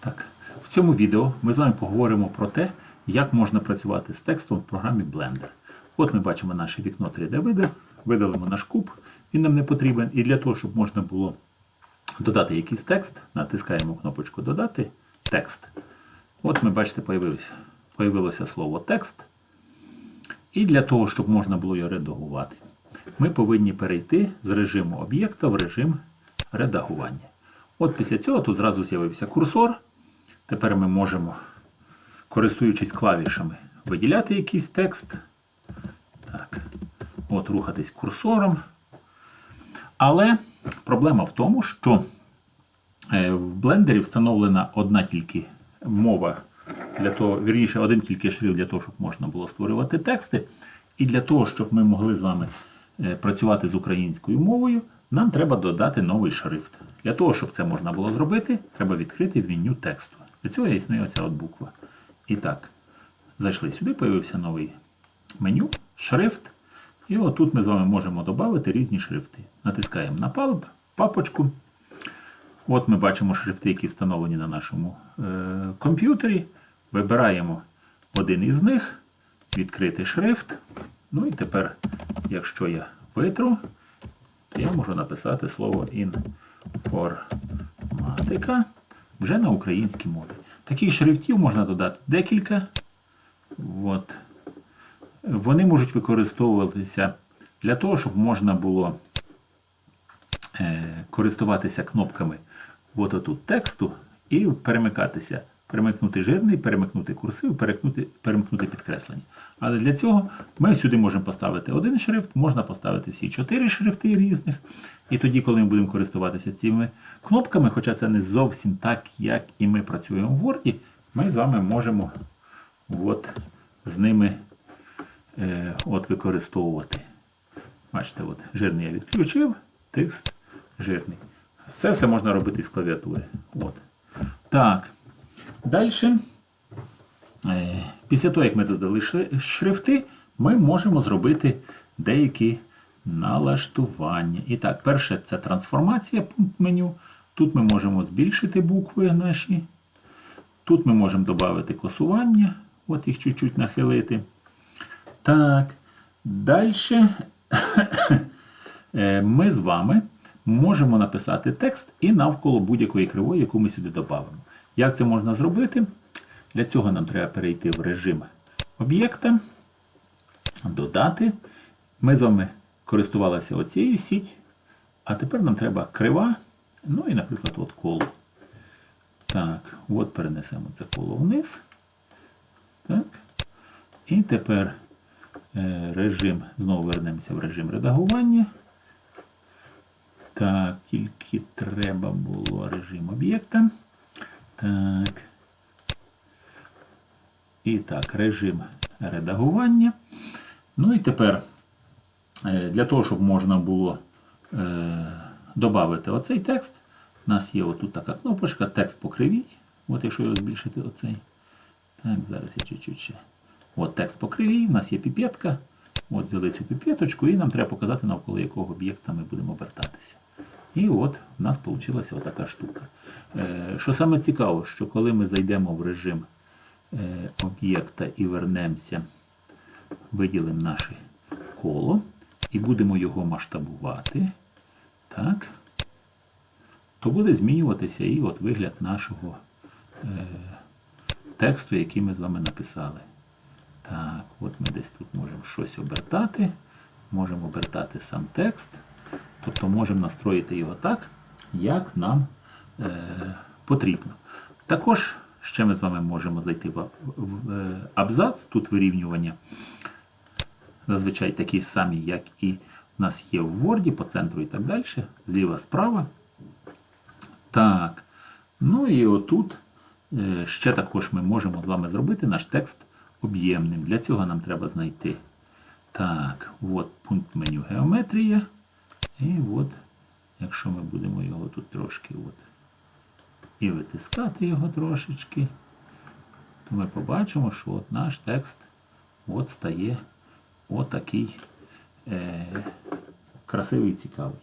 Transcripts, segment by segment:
Так, в цьому відео ми з вами поговоримо про те, як можна працювати з текстом в програмі Blender. От ми бачимо наше вікно 3D види, видалимо наш куб, він нам не потрібен. І для того, щоб можна було додати якийсь текст, натискаємо кнопочку Додати текст. От ми бачите, появилося, появилося слово текст. І для того, щоб можна було його редагувати, ми повинні перейти з режиму об'єкта в режим редагування. От після цього тут зразу з'явився курсор. Тепер ми можемо, користуючись клавішами, виділяти якийсь текст. Так. От, рухатись курсором. Але проблема в тому, що е, в блендері встановлена одна тільки мова для того, вірніше, один тільки шрифт для того, щоб можна було створювати тексти. І для того, щоб ми могли з вами е, працювати з українською мовою, нам треба додати новий шрифт. Для того, щоб це можна було зробити, треба відкрити меню тексту. Для цього існує оця от буква. І так, зайшли сюди, появився новий меню, шрифт. І отут ми з вами можемо додати різні шрифти. Натискаємо на палуб, папочку. От ми бачимо шрифти, які встановлені на нашому е, комп'ютері. Вибираємо один із них, відкрити шрифт. Ну і тепер, якщо я витру, то я можу написати слово інформатика вже на українській мові. Таких шрифтів можна додати декілька. От. Вони можуть використовуватися для того, щоб можна було е, користуватися кнопками от отут тексту і перемикатися. Перемикнути жирний, перемикнути курсив, перемикнути, перемкнути підкреслення. Але для цього ми сюди можемо поставити один шрифт, можна поставити всі чотири шрифти різних. І тоді, коли ми будемо користуватися цими кнопками, хоча це не зовсім так, як і ми працюємо в Word, ми з вами можемо от, з ними е, от, використовувати. Бачите, от, жирний я відключив, текст жирний. Це все можна робити з клавіатури. От. Так. Далі, е, після того, як ми додали шрифти, ми можемо зробити деякі налаштування. І так, перше це трансформація пункт меню. Тут ми можемо збільшити букви наші. Тут ми можемо додати косування, от їх чуть-чуть нахилити. Так, далі е, ми з вами можемо написати текст і навколо будь-якої кривої, яку ми сюди додамо. Як це можна зробити? Для цього нам треба перейти в режим об'єкта, додати. Ми з вами користувалися оцією сіть, а тепер нам треба крива, ну і, наприклад, от коло. Так, от перенесемо це коло вниз. Так. І тепер е, режим, знову вернемося в режим редагування. Так, тільки треба було режим об'єкта. Так. І так, режим редагування. Ну і тепер е, для того, щоб можна було е, додати оцей текст, у нас є отут така кнопочка, текст покривій. От якщо його збільшити оцей. Так, зараз я чуть-чуть ще. От текст покривій, у нас є піпетка. От взяли цю піпеточку і нам треба показати, навколо якого об'єкта ми будемо обертатися. І от у нас вийшла отака штука. Е, Що саме цікаво, що коли ми зайдемо в режим е, об'єкта і вернемося, виділимо наше коло і будемо його масштабувати, так, то буде змінюватися і от вигляд нашого е, тексту, який ми з вами написали. Так, от ми десь тут можемо щось обертати, можемо обертати сам текст. Тобто можемо настроїти його так, як нам потрібно. Також ще ми з вами можемо зайти в, е, абзац, тут вирівнювання зазвичай такі самі, як і в нас є в Word, по центру і так далі, зліва справа. Так. Ну і отут е, ще також ми можемо з вами зробити наш текст об'ємним. Для цього нам треба знайти. Так, от пункт меню геометрія. І от, якщо ми будемо його тут трошки от, і витискати його трошечки, то ми побачимо, що от наш текст от стає отакий е, красивий і цікавий.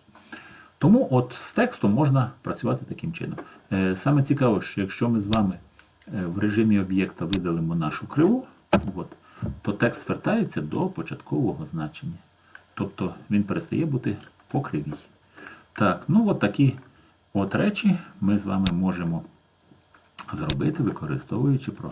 Тому от з текстом можна працювати таким чином. Е, Саме цікаво, що якщо ми з вами е, в режимі об'єкта видалимо нашу криву, от, то текст вертається до початкового значення. Тобто він перестає бути по кривій. Так, ну от такі от речі ми з вами можемо зробити, використовуючи програму.